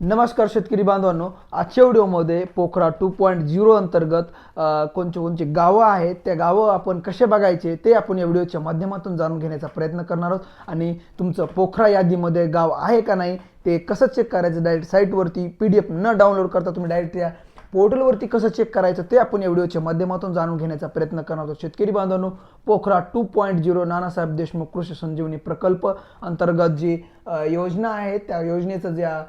नमस्कार शेतकरी बांधवांनो आजच्या व्हिडिओमध्ये पोखरा टू पॉईंट झिरो अंतर्गत कोणचे कोणचे गावं आहेत त्या गावं आपण कसे बघायचे ते आपण या व्हिडिओच्या माध्यमातून जाणून घेण्याचा प्रयत्न करणार आहोत. आणि तुमचं पोखरा यादीमध्ये गाव आहे का नाही ते कसं चेक करायचं डायरेक्ट साईटवरती पी डी एफ न डाउनलोड करता तुम्ही डायरेक्ट या पोर्टलवरती कसं चेक करायचं ते आपण या व्हिडिओच्या माध्यमातून जाणून घेण्याचा प्रयत्न करणार आहोत. शेतकरी बांधवांनो PoCRA two point zero Nanasaheb Deshmukh Krishi Sanjivani प्रकल्प अंतर्गत जी योजना आहे त्या योजनेचं ज्या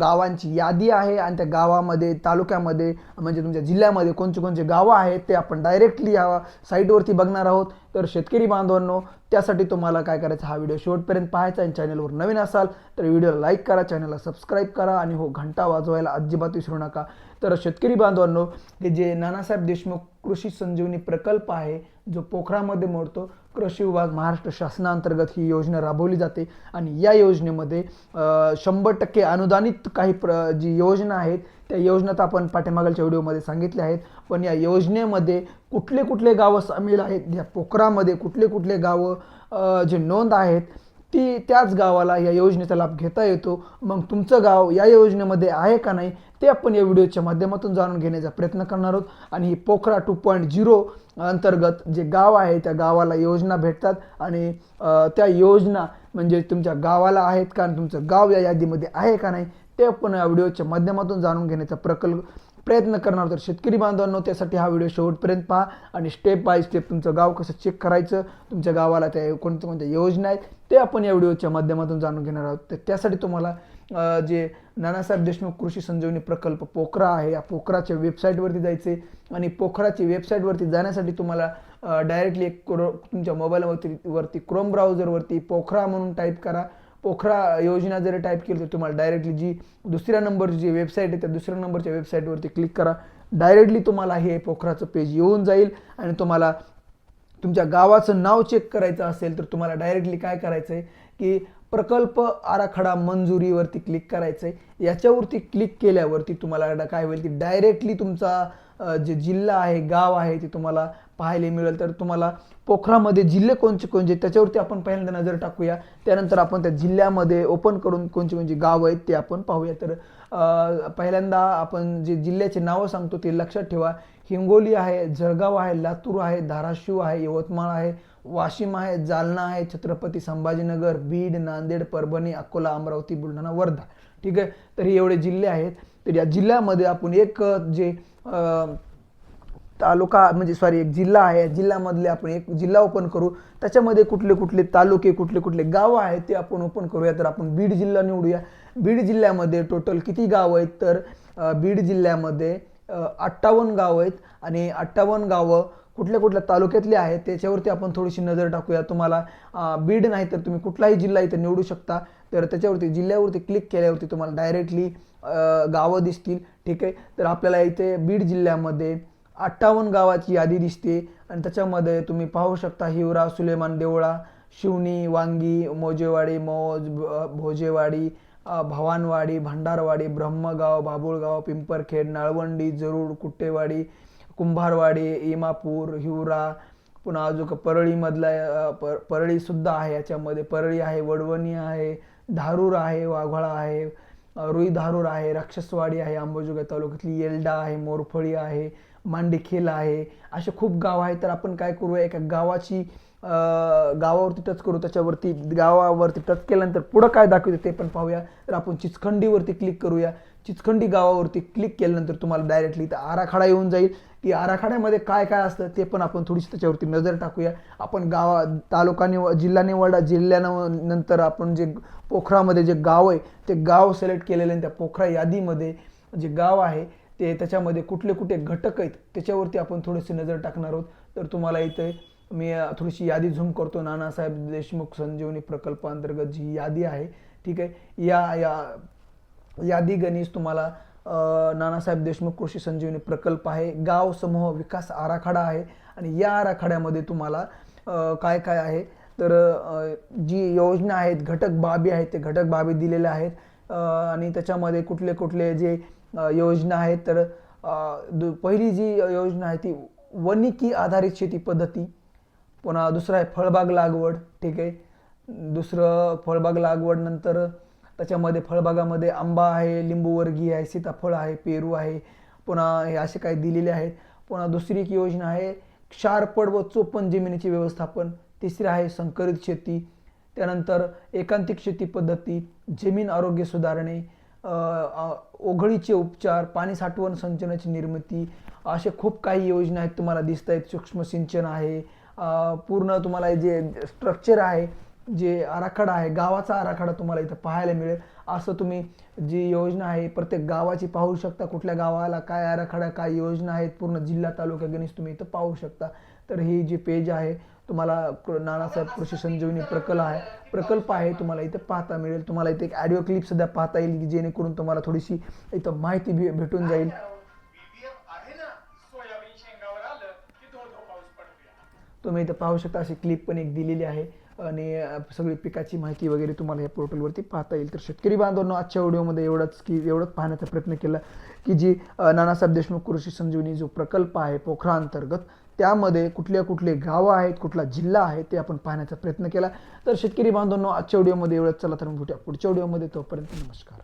गावांची यादी आहे आणि त्या गावामध्ये तालुक्यामध्ये म्हणजे तुमच्या जिल्ह्यामध्ये कोणते कोणते गावं आहेत ते आपण डायरेक्टली या साईटवरती बघणार आहोत. तर शेतकरी बांधवांनो त्यासाठी तुम्हाला काय करायचं हा व्हिडिओ शेवटपर्यंत पाहायचा आणि चॅनलवर नवीन असाल तर व्हिडिओला लाईक करा चॅनलला सबस्क्राईब करा आणि हो घंटा वाजवायला अजिबात विसरू नका. तर शेतकरी बांधवांनो हे जे नानासाहेब देशमुख कृषी संजीवनी प्रकल्प आहे जो पोखरामध्ये मोडतो कृषी विभाग महाराष्ट्र शासनाअंतर्गत ही योजना राबवली जाते. आणि या योजनेमध्ये शंभर टक्के अनुदानित काही प्र जी योजना आहेत त्या योजना तर आपण पाठीमागच्या व्हिडिओमध्ये सांगितल्या आहेत. पण या योजनेमध्ये कुठले कुठले गावं सामील आहेत? या पोखरामध्ये कुठले कुठले गावं जे नोंद आहेत? ती त्याच गावाला या योजनेचा लाभ घेता येतो. मग तुमचं गाव या योजनेमध्ये आहे का नाही ते आपण या व्हिडिओच्या माध्यमातून जाणून घेण्याचा प्रयत्न करणार आहोत. आणि ही पोखरा टू पॉईंट झिरो अंतर्गत जे गाव आहे त्या गावाला योजना भेटतात. आणि त्या योजना म्हणजे तुमच्या गावाला आहेत का आणि तुमचं गाव या यादीमध्ये आहे का नाही ते आपण या व्हिडिओच्या माध्यमातून जाणून घेण्याचा प्रकल्प प्रयत्न करणार. तर शेतकरी बांधवांनो त्यासाठी हा व्हिडिओ शेवटपर्यंत पहा आणि स्टेप बाय स्टेप तुमचं गाव कसं चेक करायचं तुमच्या गावाला त्या कोणत्या कोणत्या योजना आहेत ते आपण या व्हिडिओच्या माध्यमातून जाणून घेणार आहोत. तर त्यासाठी तुम्हाला जे नानासाहेब देशमुख कृषी संजीवनी प्रकल्प पोखरा आहे या पोखराच्या वेबसाईटवरती जायचे आणि पोखराची वेबसाईटवरती जाण्यासाठी तुम्हाला डायरेक्टली एक क्रो तुमच्या मोबाईलवरती वरती क्रोम ब्राउझरवरती पोखरा म्हणून टाईप करा. पोखरा योजना जरी टाईप केली तर तुम्हाला डायरेक्टली जी दुसऱ्या नंबरची जी वेबसाईट आहे त्या दुसऱ्या नंबरच्या वेबसाईटवरती क्लिक करा. डायरेक्टली तुम्हाला हे पोखराचं पेज येऊन जाईल आणि तुम्हाला तुमच्या गावाचं नाव चेक करायचं असेल तर तुम्हाला डायरेक्टली काय करायचं आहे की प्रकल्प आराखडा मंजुरीवरती क्लिक करायचं आहे याच्यावरती क्लिक केल्यावरती तुम्हाला काय होईल? की डायरेक्टली तुमचा जे जिल्हा आहे गाव आहे ते तुम्हाला पाहायला मिळेल. तर तुम्हाला पोखरामध्ये जिल्हे कोणते कोणते त्याच्यावरती आपण पहिल्यांदा नजर टाकूया. त्यानंतर आपण त्या जिल्ह्यामध्ये ओपन करून कोणते कोणते गाव आहेत ते आपण पाहूया. तर पहिल्यांदा आपण जे जिल्ह्याचे नावं सांगतो ते लक्षात ठेवा. हिंगोली आहे जळगाव आहे लातूर आहे धाराशिव आहे यवतमाळ आहे वाशिम आहे जालना आहे छत्रपती संभाजीनगर बीड नांदेड परभणी अकोला अमरावती बुलढाणा वर्धा. ठीक आहे? तर हे एवढे जिल्हे आहेत. तर या जिल्ह्यामध्ये आपण एक जे तालुका म्हणजे सॉरी एक जिल्हा आहे. जिल्ह्यामधले आपण एक जिल्हा ओपन करू. त्याच्यामध्ये कुठले कुठले तालुके कुठले कुठले गावं आहेत ते आपण ओपन करूया. तर आपण बीड जिल्हा निवडूया. बीड जिल्ह्यामध्ये टोटल किती गावं आहेत? तर बीड जिल्ह्यामध्ये अठ्ठावन्न गावं आहेत. आणि अठ्ठावन्न गावं कुठल्या कुठल्या तालुक्यातले आहेत त्याच्यावरती आपण थोडीशी नजर टाकूया. तुम्हाला बीड नाही तर तुम्ही कुठलाही जिल्हा इथे निवडू शकता. तर त्याच्यावरती जिल्ह्यावरती क्लिक केल्यावरती तुम्हाला डायरेक्टली गावं दिसतील. ठीक आहे? तर आपल्याला इथे बीड जिल्ह्यामध्ये अठ्ठावन्न गावाची यादी दिसते. आणि त्याच्यामध्ये तुम्ही पाहू शकता हिवरा सुलेमान देवळा शिवणी वांगी मोजेवाडी मौज भ- भोजेवाडी भवानवाडी भंडारवाडी ब्रह्मगाव बाबुळगाव पिंपरखेड नाळवंडी जरूड कुट्टेवाडी कुंभारवाडी इमापूर हिवरा पुन्हा अजून परळीमधला पर परळीसुद्धा आहे याच्यामध्ये. परळी आहे वडवणी आहे धारूर आहे वाघोळा आहे रुई धारूर आहे राक्षसवाडी आहे अंबाजोगाई तालुक्यातली येल्डा आहे मोरफळी आहे मांडेखेल आहे. असे खूप गाव आहे तर आपण काय करूया एका गावाची गावावरती टच करू त्याच्यावरती गावावरती टच केल्यानंतर पुढं काय दाखवते ते पण पाहूया. तर आपण चिचखंडीवरती क्लिक करूया. चिचखंडी गावावरती क्लिक केल्यानंतर तुम्हाला डायरेक्टली तर आराखडा येऊन जाईल. की आराखड्यामध्ये काय काय असतं ते पण आपण थोडीशी त्याच्यावरती नजर टाकूया. आपण गावा तालुका निव जिल्हा निवडा जिल्ह्यानं नंतर आपण जे पोखरामध्ये जे गाव आहे ते गाव सिलेक्ट केलेलं आहे त्या पोखरा यादीमध्ये जे गाव आहे ते त्याच्यामध्ये कुठले कुठे घटक आहेत त्याच्यावरती आपण थोडीशी नजर टाकणार आहोत. तर तुम्हाला इथे मी थोडीशी यादी झूम करतो. नानासाहेब देशमुख संजीवनी प्रकल्पांतर्गत जी यादी आहे ठीक आहे. या या यादी गणेश तुम्हाला नानासाहेब देशमुख कृषी संजीवनी प्रकल्प आहे. गाव समूह विकास आराखडा आहे. आणि या आराखड्यामध्ये तुम्हाला काय काय आहे? तर जी योजना आहेत घटक बाबी आहेत ते घटक बाबी दिलेल्या आहेत. आणि त्याच्यामध्ये कुठले कुठले जे योजना आहेत तर दु- पहिली जी योजना आहे ती वनिकी आधारित शेती पद्धती पुन्हा दुसरं आहे फळबाग लागवड ठीक आहे. दुसरं फळबाग लागवड नंतर त्याच्यामध्ये फळबागामध्ये आंबा आहे लिंबूवर्गीय आहे सीताफळ आहे पेरू आहे पुन्हा हे असे काही दिलेले आहेत. पुन्हा दुसरी एक योजना आहे क्षारपड व चोपण जमिनीचे व्यवस्थापन. तिसरी आहे संकरित शेती. त्यानंतर एकांतिक शेती पद्धती जमीन आरोग्य सुधारणे ओघळीचे उपचार पाणी साठवण संचनाची निर्मिती असे खूप काही योजना आहेत तुम्हाला दिसत आहेत सूक्ष्म सिंचन आहे पूर्ण तुम्हाला जे स्ट्रक्चर आहे जे आराखडा आहे गावाचा आराखडा तुम्हाला इथं पाहायला मिळेल. असं तुम्ही जी योजना आहे प्रत्येक गावाची पाहू शकता. कुठल्या गावाला काय आराखडा काय योजना आहेत पूर्ण जिल्हा तालुका गणेश तुम्ही इथं पाहू शकता. तर ही जी पेज आहे तुम्हाला नानासाहेब कृषी संजीवनी प्रकल्प आहे प्रकल्प आहे तुम्हाला इथं पाहता मिळेल. तुम्हाला इथे एक ऑडिओ क्लिप सुद्धा पाहता येईल की जेणेकरून तुम्हाला थोडीशी इथं माहिती भेटून जाईल. तुम्ही इथं पाहू शकता अशी क्लिप पण एक दिलेली आहे. आणि सगळी पिकाची माहिती वगैरे तुम्हाला या पोर्टलवरती पाहता येईल. तर शेतकरी बांधवांनो आजच्या व्हिडिओमध्ये एवढंच की एवढंच पाहण्याचा प्रयत्न केला की जी नानासाहेब देशमुख कृषी संजीवनी जो प्रकल्प आहे पोखरा अंतर्गत त्यामध्ये कुठल्या कुठले गावं आहेत कुठला जिल्हा आहे ते आपण पाहण्याचा प्रयत्न केला. तर शेतकरी बांधवांनो आजच्या व्हिडिओमध्ये एवढंच. चला तर मग भेटूया पुढच्या व्हिडिओमध्ये तोपर्यंत नमस्कार.